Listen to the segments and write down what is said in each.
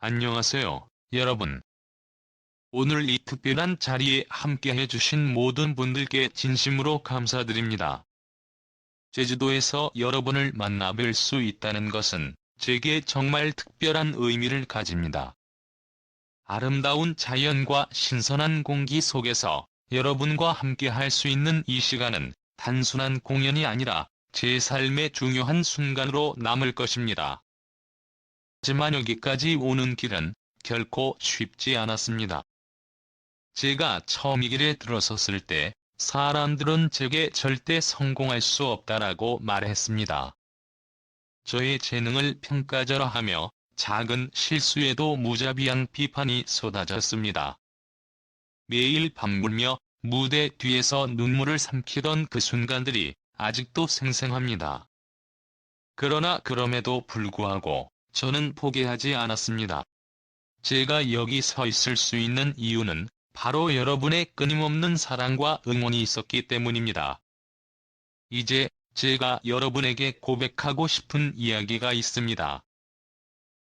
안녕하세요, 여러분. 오늘 이 특별한 자리에 함께 해 주신 모든 분들께 진심으로 감사드립니다. 제주도에서 여러분을 만나 뵐 수 있다는 것은 제게 정말 특별한 의미를 가집니다. 아름다운 자연과 신선한 공기 속에서 여러분과 함께 할 수 있는 이 시간은 단순한 공연이 아니라 제 삶의 중요한 순간으로 남을 것입니다. 하지만 여기까지 오는 길은 결코 쉽지 않았습니다. 제가 처음 이 길에 들어섰을 때 사람들은 제게 절대 성공할 수 없다라고 말했습니다. 저의 재능을 평가절하 하며 작은 실수에도 무자비한 비판이 쏟아졌습니다. 매일 밤물며 무대 뒤에서 눈물을 삼키던 그 순간들이 아직도 생생합니다. 그러나 그럼에도 불구하고 저는 포기하지 않았습니다. 제가 여기 서 있을 수 있는 이유는 바로 여러분의 끊임없는 사랑과 응원이 있었기 때문입니다. 이제 제가 여러분에게 고백하고 싶은 이야기가 있습니다.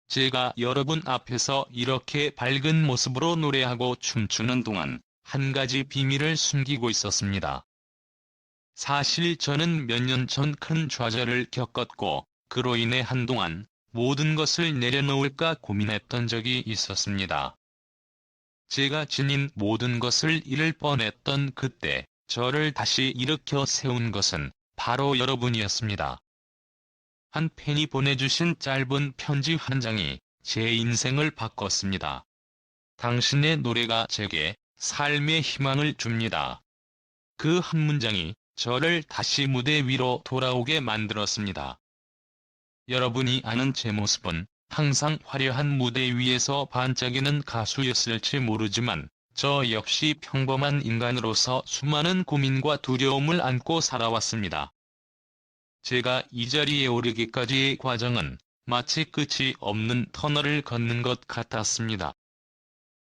제가 여러분 앞에서 이렇게 밝은 모습으로 노래하고 춤추는 동안 한 가지 비밀을 숨기고 있었습니다. 사실 저는 몇 년 전 큰 좌절을 겪었고 그로 인해 한동안 모든 것을 내려놓을까 고민했던 적이 있었습니다. 제가 지닌 모든 것을 잃을 뻔했던 그때 저를 다시 일으켜 세운 것은 바로 여러분이었습니다. 한 팬이 보내주신 짧은 편지 한 장이 제 인생을 바꿨습니다. 당신의 노래가 제게 삶의 희망을 줍니다. 그 한 문장이 저를 다시 무대 위로 돌아오게 만들었습니다. 여러분이 아는 제 모습은 항상 화려한 무대 위에서 반짝이는 가수였을지 모르지만 저 역시 평범한 인간으로서 수많은 고민과 두려움을 안고 살아왔습니다. 제가 이 자리에 오르기까지의 과정은 마치 끝이 없는 터널을 걷는 것 같았습니다.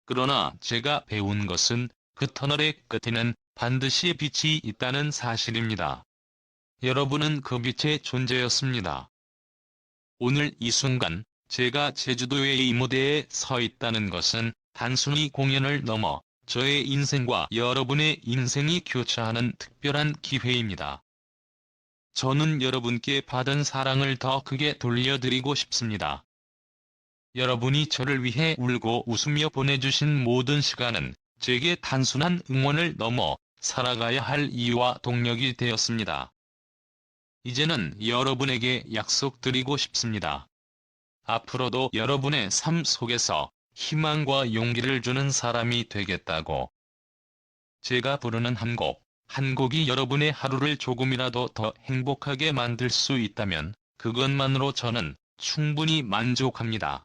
그러나 제가 배운 것은 그 터널의 끝에는 반드시 빛이 있다는 사실입니다. 여러분은 그 빛의 존재였습니다. 오늘 이 순간 제가 제주도의 이 무대에 서 있다는 것은 단순히 공연을 넘어 저의 인생과 여러분의 인생이 교차하는 특별한 기회입니다. 저는 여러분께 받은 사랑을 더 크게 돌려드리고 싶습니다. 여러분이 저를 위해 울고 웃으며 보내주신 모든 시간은 제게 단순한 응원을 넘어 살아가야 할 이유와 동력이 되었습니다. 이제는 여러분에게 약속드리고 싶습니다. 앞으로도 여러분의 삶 속에서 희망과 용기를 주는 사람이 되겠다고. 제가 부르는 한 곡, 한 곡이 여러분의 하루를 조금이라도 더 행복하게 만들 수 있다면 그것만으로 저는 충분히 만족합니다.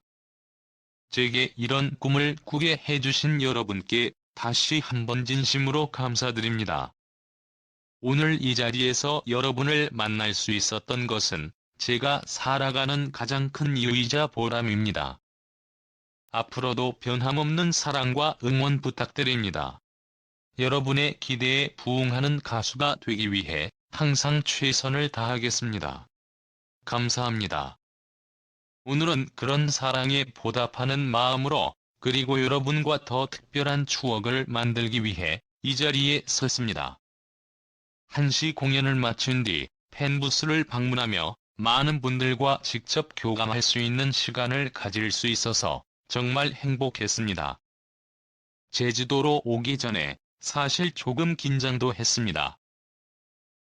제게 이런 꿈을 꾸게 해주신 여러분께 다시 한번 진심으로 감사드립니다. 오늘 이 자리에서 여러분을 만날 수 있었던 것은 제가 살아가는 가장 큰 이유이자 보람입니다. 앞으로도 변함없는 사랑과 응원 부탁드립니다. 여러분의 기대에 부응하는 가수가 되기 위해 항상 최선을 다하겠습니다. 감사합니다. 오늘은 그런 사랑에 보답하는 마음으로 그리고 여러분과 더 특별한 추억을 만들기 위해 이 자리에 섰습니다. 1시 공연을 마친 뒤 팬부스를 방문하며 많은 분들과 직접 교감할 수 있는 시간을 가질 수 있어서 정말 행복했습니다. 제주도로 오기 전에 사실 조금 긴장도 했습니다.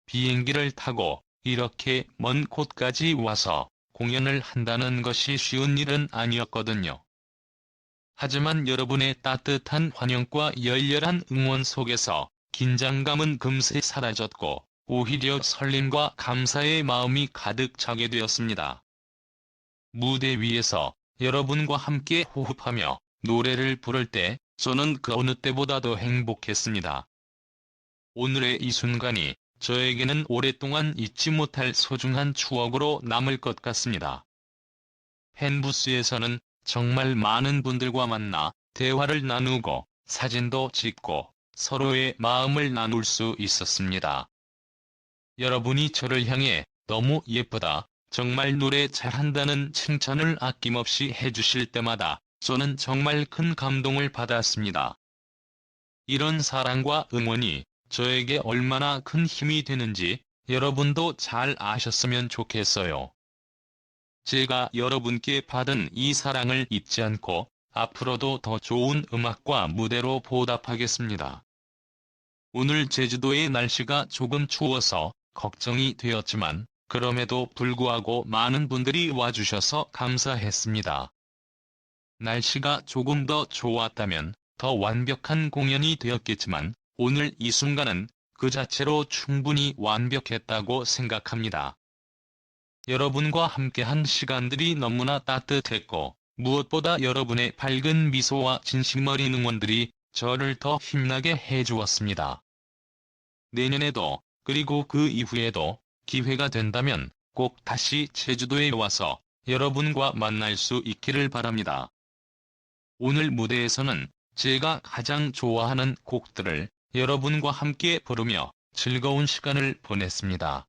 비행기를 타고 이렇게 먼 곳까지 와서 공연을 한다는 것이 쉬운 일은 아니었거든요. 하지만 여러분의 따뜻한 환영과 열렬한 응원 속에서 긴장감은 금세 사라졌고 오히려 설렘과 감사의 마음이 가득 차게 되었습니다. 무대 위에서 여러분과 함께 호흡하며 노래를 부를 때 저는 그 어느 때보다도 행복했습니다. 오늘의 이 순간이 저에게는 오랫동안 잊지 못할 소중한 추억으로 남을 것 같습니다. 팬부스에서는 정말 많은 분들과 만나 대화를 나누고 사진도 찍고 서로의 마음을 나눌 수 있었습니다. 여러분이 저를 향해 너무 예쁘다, 정말 노래 잘한다는 칭찬을 아낌없이 해주실 때마다 저는 정말 큰 감동을 받았습니다. 이런 사랑과 응원이 저에게 얼마나 큰 힘이 되는지 여러분도 잘 아셨으면 좋겠어요. 제가 여러분께 받은 이 사랑을 잊지 않고 앞으로도 더 좋은 음악과 무대로 보답하겠습니다. 오늘 제주도의 날씨가 조금 추워서 걱정이 되었지만 그럼에도 불구하고 많은 분들이 와주셔서 감사했습니다. 날씨가 조금 더 좋았다면 더 완벽한 공연이 되었겠지만 오늘 이 순간은 그 자체로 충분히 완벽했다고 생각합니다. 여러분과 함께한 시간들이 너무나 따뜻했고 무엇보다 여러분의 밝은 미소와 진심 어린 응원들이 저를 더 힘나게 해주었습니다. 내년에도 그리고 그 이후에도 기회가 된다면 꼭 다시 제주도에 와서 여러분과 만날 수 있기를 바랍니다. 오늘 무대에서는 제가 가장 좋아하는 곡들을 여러분과 함께 부르며 즐거운 시간을 보냈습니다.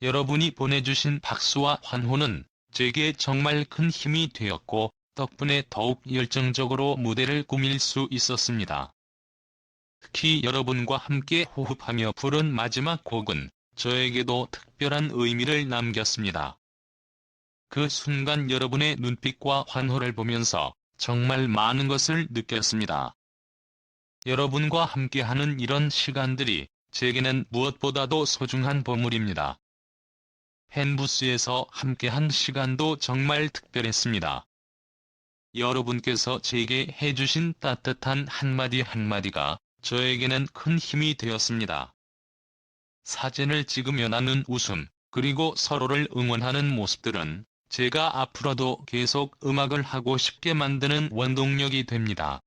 여러분이 보내주신 박수와 환호는 제게 정말 큰 힘이 되었고 덕분에 더욱 열정적으로 무대를 꾸밀 수 있었습니다. 특히 여러분과 함께 호흡하며 부른 마지막 곡은 저에게도 특별한 의미를 남겼습니다. 그 순간 여러분의 눈빛과 환호를 보면서 정말 많은 것을 느꼈습니다. 여러분과 함께하는 이런 시간들이 제게는 무엇보다도 소중한 보물입니다. 팬부스에서 함께한 시간도 정말 특별했습니다. 여러분께서 제게 해주신 따뜻한 한마디 한마디가 저에게는 큰 힘이 되었습니다. 사진을 찍으며 나눈 웃음, 그리고 서로를 응원하는 모습들은 제가 앞으로도 계속 음악을 하고 싶게 만드는 원동력이 됩니다.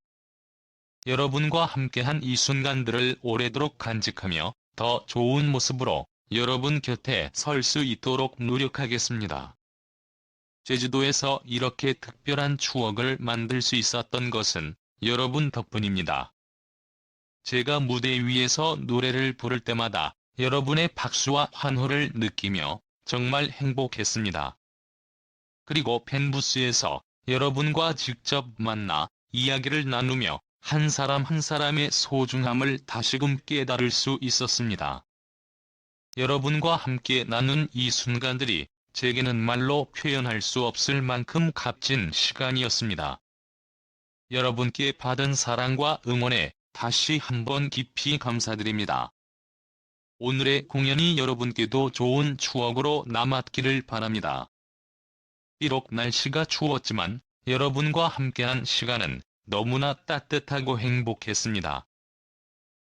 여러분과 함께한 이 순간들을 오래도록 간직하며 더 좋은 모습으로 여러분 곁에 설 수 있도록 노력하겠습니다. 제주도에서 이렇게 특별한 추억을 만들 수 있었던 것은 여러분 덕분입니다. 제가 무대 위에서 노래를 부를 때마다 여러분의 박수와 환호를 느끼며 정말 행복했습니다. 그리고 팬부스에서 여러분과 직접 만나 이야기를 나누며 한 사람 한 사람의 소중함을 다시금 깨달을 수 있었습니다. 여러분과 함께 나눈 이 순간들이 제게는 말로 표현할 수 없을 만큼 값진 시간이었습니다. 여러분께 받은 사랑과 응원에 다시 한번 깊이 감사드립니다. 오늘의 공연이 여러분께도 좋은 추억으로 남았기를 바랍니다. 비록 날씨가 추웠지만 여러분과 함께한 시간은 너무나 따뜻하고 행복했습니다.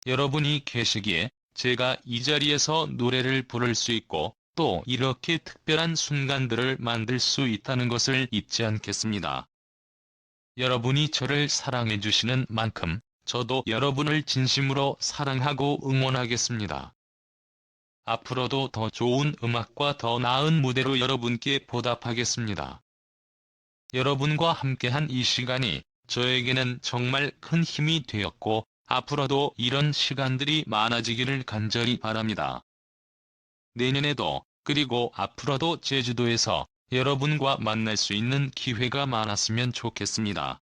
여러분이 계시기에 제가 이 자리에서 노래를 부를 수 있고 또 이렇게 특별한 순간들을 만들 수 있다는 것을 잊지 않겠습니다. 여러분이 저를 사랑해 주시는 만큼 저도 여러분을 진심으로 사랑하고 응원하겠습니다. 앞으로도 더 좋은 음악과 더 나은 무대로 여러분께 보답하겠습니다. 여러분과 함께한 이 시간이 저에게는 정말 큰 힘이 되었고 앞으로도 이런 시간들이 많아지기를 간절히 바랍니다. 내년에도 그리고 앞으로도 제주도에서 여러분과 만날 수 있는 기회가 많았으면 좋겠습니다.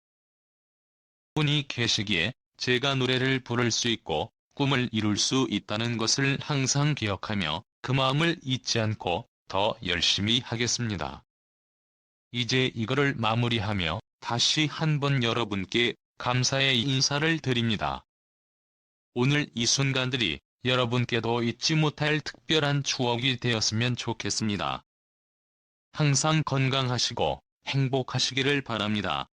분이 계시기에 제가 노래를 부를 수 있고 꿈을 이룰 수 있다는 것을 항상 기억하며 그 마음을 잊지 않고 더 열심히 하겠습니다. 이제 이거를 마무리하며 다시 한번 여러분께 감사의 인사를 드립니다. 오늘 이 순간들이 여러분께도 잊지 못할 특별한 추억이 되었으면 좋겠습니다. 항상 건강하시고 행복하시기를 바랍니다.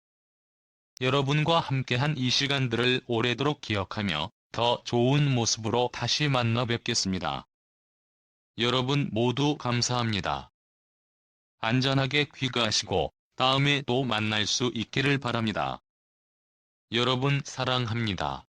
여러분과 함께한 이 시간들을 오래도록 기억하며 더 좋은 모습으로 다시 만나 뵙겠습니다. 여러분 모두 감사합니다. 안전하게 귀가하시고 다음에 또 만날 수 있기를 바랍니다. 여러분 사랑합니다.